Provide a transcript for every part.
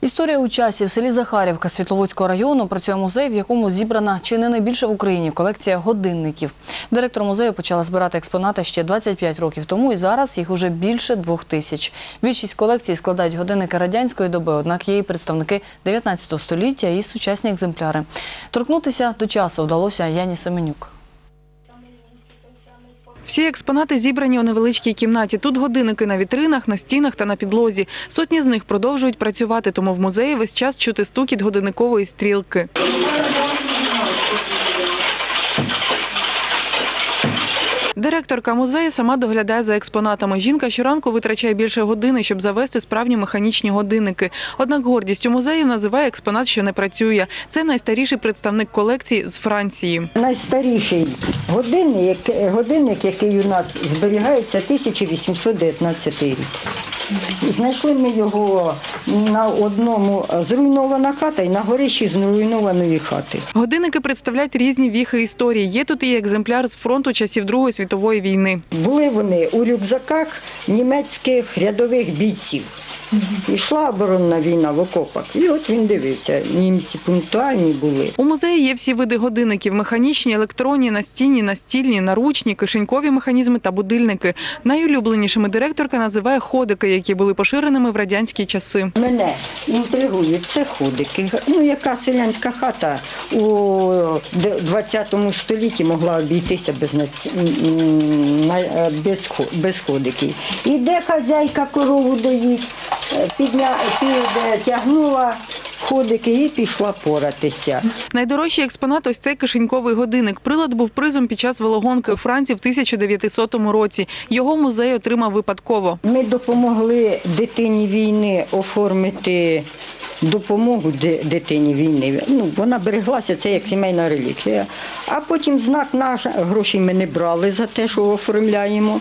Історія у часі в селі Захарівка Світловодського району працює музей, в якому зібрана чи не найбільше в Україні колекція годинників. Директор музею почала збирати експонати ще 25 років тому, і зараз їх уже більше двох тисяч. Більшість колекцій складають годинники радянської доби, однак є і представники 19 століття і сучасні екземпляри. Торкнутися до часу вдалося Яні Семенюк. Всі експонати зібрані у невеличкій кімнаті. Тут годинники на вітринах, на стінах та на підлозі. Сотні з них продовжують працювати, тому в музеї весь час чути стукіт годинникової стрілки. Директорка музею сама доглядає за експонатами. Жінка щоранку витрачає більше години, щоб завести справні механічні годинники. Однак гордістю музею називає експонат, що не працює. Це найстаріший представник колекції з Франції. Найстаріший годинник, годинник, який у нас зберігається 1819 рік. Знайшли ми його на одному зруйнована хата і на горищі зруйнованої хати. Годинники представляють різні віхи історії. Є тут і екземпляр з фронту часів Другої світової війни. Були вони у рюкзаках німецьких рядових бійців. Ішла оборонна війна в окопах. І от він дивився, німці пунктуальні були. У музеї є всі види годинників: механічні, електронні, настінні, настільні, наручні, кишенькові механізми та будильники. Найулюбленішими директорка називає ходики, які були поширеними в радянські часи. Мене інтригує це ходики. Ну, яка селянська хата у 20 столітті могла обійтися без, наці- без, без ходиків. Іде хазяйка корову доїть, підня, підтягнула ходики і пішла поратися. Найдорожчий експонат ось цей кишеньковий годинник. Прилад був призом під час велогонки у Франції в 1900 році. Його музей отримав випадково. Ми допомогли дитині війни оформити допомогу дитині війни. Ну, вона береглася, це як сімейна реліквія. А потім знак наш, грошей ми не брали за те, що оформляємо.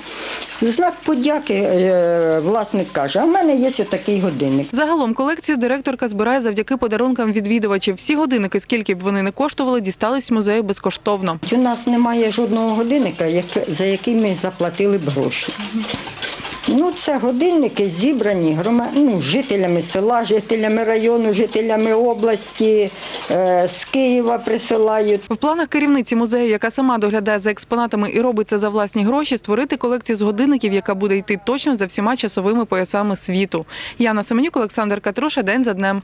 Знак подяки е, власник каже, а в мене є отакий годинник. Загалом колекцію директорка збирає завдяки подарункам відвідувачів. Всі годинники, скільки б вони не коштували, дістались музею безкоштовно. У нас немає жодного годинника, за який ми заплатили б гроші. Ну, це годинники зібрані громад... ну, жителями села, жителями району, жителями області, е, з Києва присилають. В планах керівниці музею, яка сама доглядає за експонатами і робить це за власні гроші, створити колекцію з годинників, яка буде йти точно за всіма часовими поясами світу. Яна Семенюк, Олександр Катруша, день за днем.